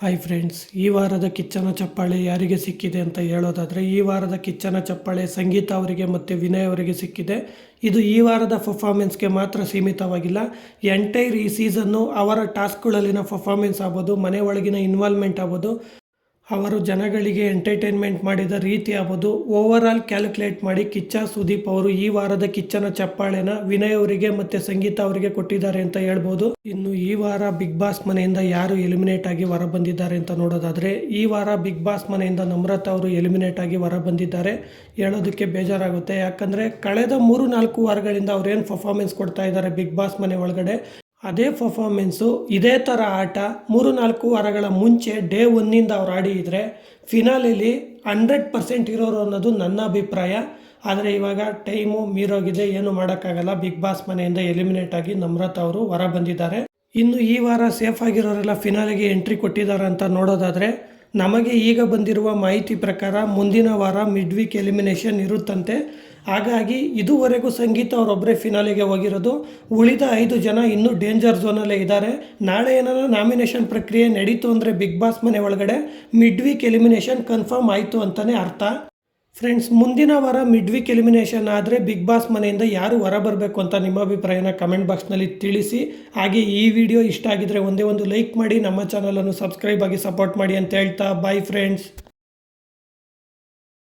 Hi friends ಈ ವಾರದ ಕಿಚ್ಚನ ಚಪ್ಪಾಳೆ ಯಾರಿಗೆ ಸಿಕ್ಕಿದೆ ಅಂತ ಹೇಳೋದಾದರೆ, ಈ ವಾರದ ಕಿಚ್ಚನ ಚಪ್ಪಾಳೆ ಸಂಗೀತ ಅವರಿಗೆ ಮತ್ತು ವಿನಯ್ ಅವರಿಗೆ ಸಿಕ್ಕಿದೆ. ಇದು ಈ ವಾರದ ಪರ್ಫಾರ್ಮೆನ್ಸ್ಗೆ ಮಾತ್ರ ಸೀಮಿತವಾಗಿಲ್ಲ. ಎಂಟೈರ್ ಈ ಸೀಸನ್ನು ಅವರ ಟಾಸ್ಕ್ಗಳಲ್ಲಿನ ಪರ್ಫಾರ್ಮೆನ್ಸ್ ಆಗ್ಬೋದು, ಮನೆ ಒಳಗಿನ ಇನ್ವಾಲ್ವ್ಮೆಂಟ್ ಆಗ್ಬೋದು. ಅವರು ಜನಗಳಿಗೆ ಎಂಟರ್ಟೈನ್ಮೆಂಟ್ ಮಾಡಿದ ರೀತಿ ಆಗ್ಬೋದು ಓವರ್ ಆಲ್ ಕ್ಯಾಲ್ಕುಲೇಟ್ ಮಾಡಿ ಕಿಚ್ಚ ಸುದೀಪ್ ಅವರು ಈ ವಾರದ ಕಿಚ್ಚನ ಚಪ್ಪಾಳೆನ ವಿನಯ್ ಅವರಿಗೆ ಮತ್ತೆ ಸಂಗೀತ ಅವರಿಗೆ ಕೊಟ್ಟಿದ್ದಾರೆ ಅಂತ ಹೇಳ್ಬೋದು. ಇನ್ನು ಈ ವಾರ ಬಿಗ್ ಬಾಸ್ ಮನೆಯಿಂದ ಯಾರು ಎಲಿಮಿನೇಟ್ ಆಗಿ ಹೊರ ಬಂದಿದ್ದಾರೆ ಅಂತ ನೋಡೋದಾದ್ರೆ, ಈ ವಾರ ಬಿಗ್ ಬಾಸ್ ಮನೆಯಿಂದ ನಮ್ರತಾ ಅವರು ಎಲಿಮಿನೇಟ್ ಆಗಿ ಹೊರ ಬಂದಿದ್ದಾರೆ ಹೇಳೋದಕ್ಕೆ ಬೇಜಾರಾಗುತ್ತೆ. ಯಾಕಂದ್ರೆ, ಕಳೆದ ಮೂರು ನಾಲ್ಕು ವಾರಗಳಿಂದ ಅವ್ರೇನು ಪರ್ಫಾರ್ಮೆನ್ಸ್ ಕೊಡ್ತಾ ಇದ್ದಾರೆ ಬಿಗ್ ಬಾಸ್ ಮನೆ ಒಳಗಡೆ? ಅದೇ ಪರ್ಫಾರ್ಮೆನ್ಸು ಇದೇ ಥರ ಆಟ ಮೂರು ನಾಲ್ಕು ವಾರಗಳ ಮುಂಚೆ ಡೇ ಒನ್ನಿಂದ ಅವ್ರು ಆಡಿದರೆ ಫಿನಾಲಿಲಿ ಹಂಡ್ರೆಡ್ ಪರ್ಸೆಂಟ್ ಇರೋರು ಅನ್ನೋದು ನನ್ನ ಅಭಿಪ್ರಾಯ. ಆದರೆ ಇವಾಗ ಟೈಮು ಮೀರೋಗಿದೆ, ಏನು ಮಾಡೋಕ್ಕಾಗಲ್ಲ. ಬಿಗ್ ಬಾಸ್ ಮನೆಯಿಂದ ಎಲಿಮಿನೇಟ್ ಆಗಿ ನಮ್ರತ್ ಅವರು ಹೊರ ಬಂದಿದ್ದಾರೆ. ಇನ್ನು ಈ ವಾರ ಸೇಫ್ ಆಗಿರೋರೆಲ್ಲ ಫಿನಾಲಿಗೆ ಎಂಟ್ರಿ ಕೊಟ್ಟಿದ್ದಾರೆ ಅಂತ ನೋಡೋದಾದರೆ ನಮಗೆ ಈಗ ಬಂದಿರುವ ಮಾಹಿತಿ ಪ್ರಕಾರ ಮುಂದಿನ ವಾರ ಮಿಡ್ ವೀಕ್ ಎಲಿಮಿನೇಷನ್ ಇರುತ್ತಂತೆ. ಹಾಗಾಗಿ ಇದುವರೆಗೂ ಸಂಗೀತ ಅವರೊಬ್ಬರೇ ಫಿನಾಲಿಗೆ ಹೋಗಿರೋದು. ಉಳಿದ ಐದು ಜನ ಇನ್ನೂ ಡೇಂಜರ್ ಝೋನಲ್ಲೇ ಇದ್ದಾರೆ. ನಾಳೆ ಏನಾರ ನಾಮಿನೇಷನ್ ಪ್ರಕ್ರಿಯೆ ನಡೀತು ಅಂದರೆ ಬಿಗ್ ಬಾಸ್ ಮನೆ ಒಳಗಡೆ ಮಿಡ್ ವೀಕ್ ಎಲಿಮಿನೇಷನ್ ಕನ್ಫರ್ಮ್ ಆಯಿತು ಅಂತಲೇ ಅರ್ಥ. ಫ್ರೆಂಡ್ಸ್ ಮುಂದಿನ ವಾರ ಮಿಡ್ ವೀಕ್ ಎಲಿಮಿನೇಷನ್ ಆದರೆ ಬಿಗ್ ಬಾಸ್ ಮನೆಯಿಂದ ಯಾರು ಹೊರ ಬರಬೇಕು ಅಂತ ನಿಮ್ಮ ಅಭಿಪ್ರಾಯನ ಕಮೆಂಟ್ ಬಾಕ್ಸ್ನಲ್ಲಿ ತಿಳಿಸಿ. ಹಾಗೆ ಈ ವಿಡಿಯೋ ಇಷ್ಟ ಆಗಿದ್ರೆ ಒಂದೇ ಒಂದು ಲೈಕ್ ಮಾಡಿ, ನಮ್ಮ ಚಾನಲನ್ನು ಸಬ್ಸ್ಕ್ರೈಬ್ ಆಗಿ ಸಪೋರ್ಟ್ ಮಾಡಿ ಅಂತ ಹೇಳ್ತಾ ಬಾಯ್ ಫ್ರೆಂಡ್ಸ್